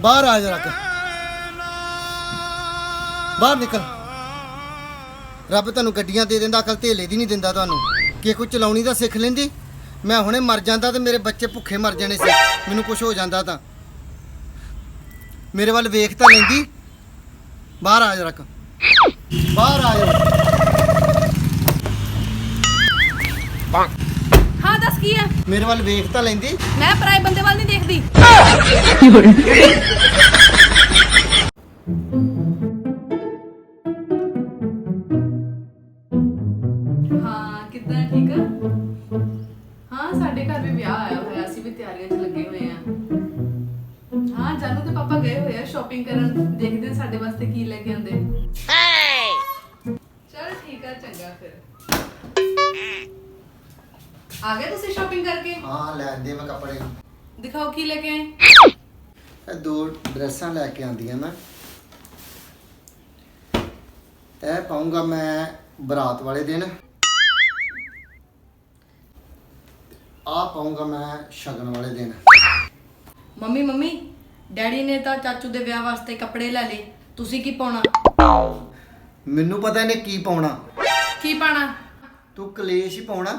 ਬਾਹਰ ਆ ਜਰਾ ਕਰ ਬਾਹਰ ਨਿਕਲ। ਰੱਬ ਤੁਹਾਨੂੰ ਗੱਡੀਆਂ ਦੇ ਦਿੰਦਾ ਅਕਲ ਧੇਲੇ ਦੀ ਨਹੀਂ ਦਿੰਦਾ ਤੁਹਾਨੂੰ। ਕਿ ਕੋਈ ਚਲਾਉਣੀ ਤਾਂ ਸਿੱਖ ਲੈਂਦੀ? ਮੈਂ ਹੁਣੇ ਮਰ ਜਾਂਦਾ ਤੇ ਮੇਰੇ ਬੱਚੇ ਭੁੱਖੇ ਮਰ ਜਾਣੇ ਸੀ। ਮੈਨੂੰ ਕੁਝ ਹੋ ਜਾਂਦਾ ਤਾਂ। ਮੇਰੇ ਵੱਲ ਵੇਖ ਤਾਂ ਲੈਂਦੀ। ਬਾਹਰ ਆ ਜਰਾ ਬਾਹਰ ਆ ਜਾ। ਹਾਂ ਦੱਸ ਕੀ ਹੈ ਮੇਰੇ ਵੱਲ ਵੇਖ ਤਾਂ ਲੈਂਦੀ। ਮੈਂ ਪਰਾਏ ਬੰਦੇ ਵੱਲ ਨਹੀਂ ਦੇਖਦੀ। ਹਾਂ ਕਿੱਦਾਂ ਠੀਕ ਆ? ਹਾਂ ਸਾਡੇ ਘਰ ਵੀ ਵਿਆਹ ਆਇਆ ਹੋਇਆ ਅਸੀਂ ਵੀ ਤਿਆਰੀਆਂ 'ਚ ਲੱਗੇ ਹੋਏ ਆ। ਹਾਂ ਜਾਨੂ ਤੇ ਪਾਪਾ ਗਏ ਹੋਏ ਆ ਸ਼ਾਪਿੰਗ ਕਰਨ। ਦੇਖਦੇ ਆ ਸਾਡੇ ਵਾਸਤੇ ਕੀ ਲੈ ਕੇ ਆਉਂਦੇ। ਚਲ ਠੀਕ ਆ ਚੰਗਾ ਫਿਰ। ਆ ਗਏ ਤੁਸੀਂ ਸ਼ਾਪਿੰਗ ਕਰਕੇ? ਹਾਂ ਲੈਂਦੇ ਮੈਂ ਕੱਪੜੇ। ਦਿਖਾਓ ਕੀ ਲੈ ਕੇ ਆਏ? ਇਹ ਦੋ ਡਰੈਸਾਂ ਲੈ ਕੇ ਆਂਦੀਆਂ ਮੈਂ ਇਹ ਪਾਉਂਗਾ ਮੈਂ ਬਰਾਤ ਵਾਲੇ ਦਿਨ। ਆ ਪਾਉਂਗਾ ਮੈਂ ਸ਼ਗਨ ਵਾਲੇ ਦਿਨ। ਮੰਮੀ ਮੰਮੀ ਡੈਡੀ ਨੇ ਤਾਂ ਚਾਚੂ ਦੇ ਵਿਆਹ ਵਾਸਤੇ ਕੱਪੜੇ ਲੈ ਲਏ। ਤੁਸੀਂ ਕੀ ਪਾਉਣਾ? ਮੈਨੂੰ ਪਤਾ ਇਹਨੇ ਕੀ ਪਾਉਣਾ। ਕੀ ਪਾਣਾ ਤੂੰ ਕਲੇਸ਼ ਹੀ ਪਾਉਣਾ।